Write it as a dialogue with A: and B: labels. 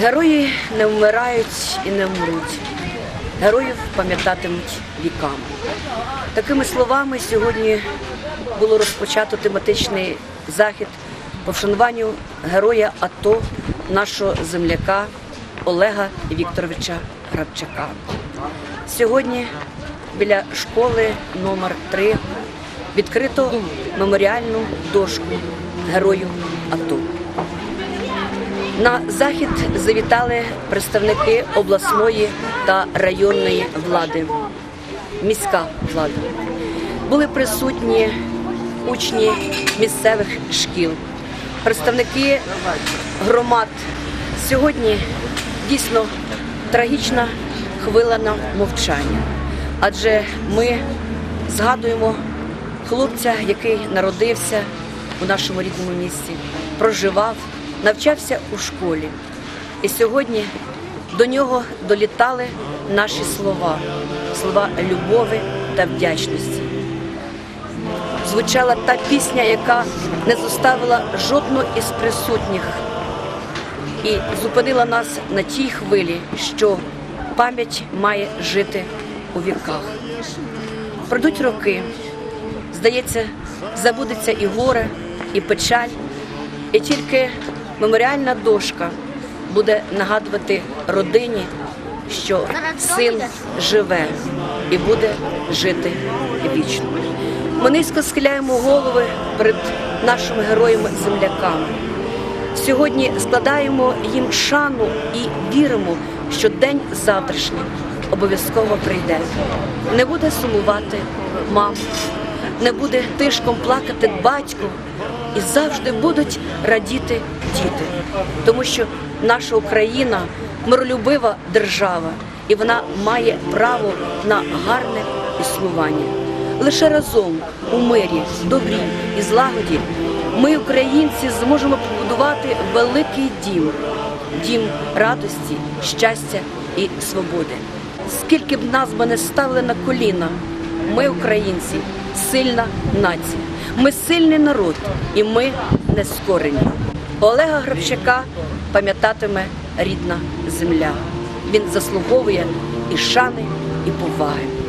A: Герої не вмирають і не вмруть. Героїв пам'ятатимуть віками. Такими словами сьогодні було розпочато тематичний захід по вшануванню героя АТО, нашого земляка Олега Вікторовича Грабчака. Сьогодні біля школи номер 3 відкрито меморіальну дошку герою АТО. На захід завітали представники обласної та районної влади, міська влада. Були присутні учні місцевих шкіл, представники громад. Сьогодні дійсно трагічна хвилина мовчання, адже ми згадуємо хлопця, який народився у нашому рідному місті, проживав, навчався у школі. І сьогодні до нього долітали наші слова, слова любові та вдячності. Звучала та пісня, яка не зоставила жодного із присутніх і зупинила нас на тій хвилі, що пам'ять має жити у віках. Пройдуть роки, здається, забудеться і горе, і печаль, і тільки меморіальна дошка буде нагадувати родині, що син живе і буде жити вічно. Ми низько схиляємо голови перед нашими героями-земляками. Сьогодні складаємо їм шану і віримо, що день завтрашній обов'язково прийде. Не буде сумувати мама, не буде тишком плакати батько, і завжди будуть радіти діти, тому що наша Україна миролюбива держава, і вона має право на гарне існування. Лише разом у мирі, добрі і злагоді ми, українці, зможемо побудувати великий дім, дім радості, щастя і свободи. Скільки б нас би не ставили на коліна, ми, українці, сильна нація. Ми сильний народ, і ми не скорені. Олега Грабчака пам'ятатиме рідна земля. Він заслуговує і шани, і поваги.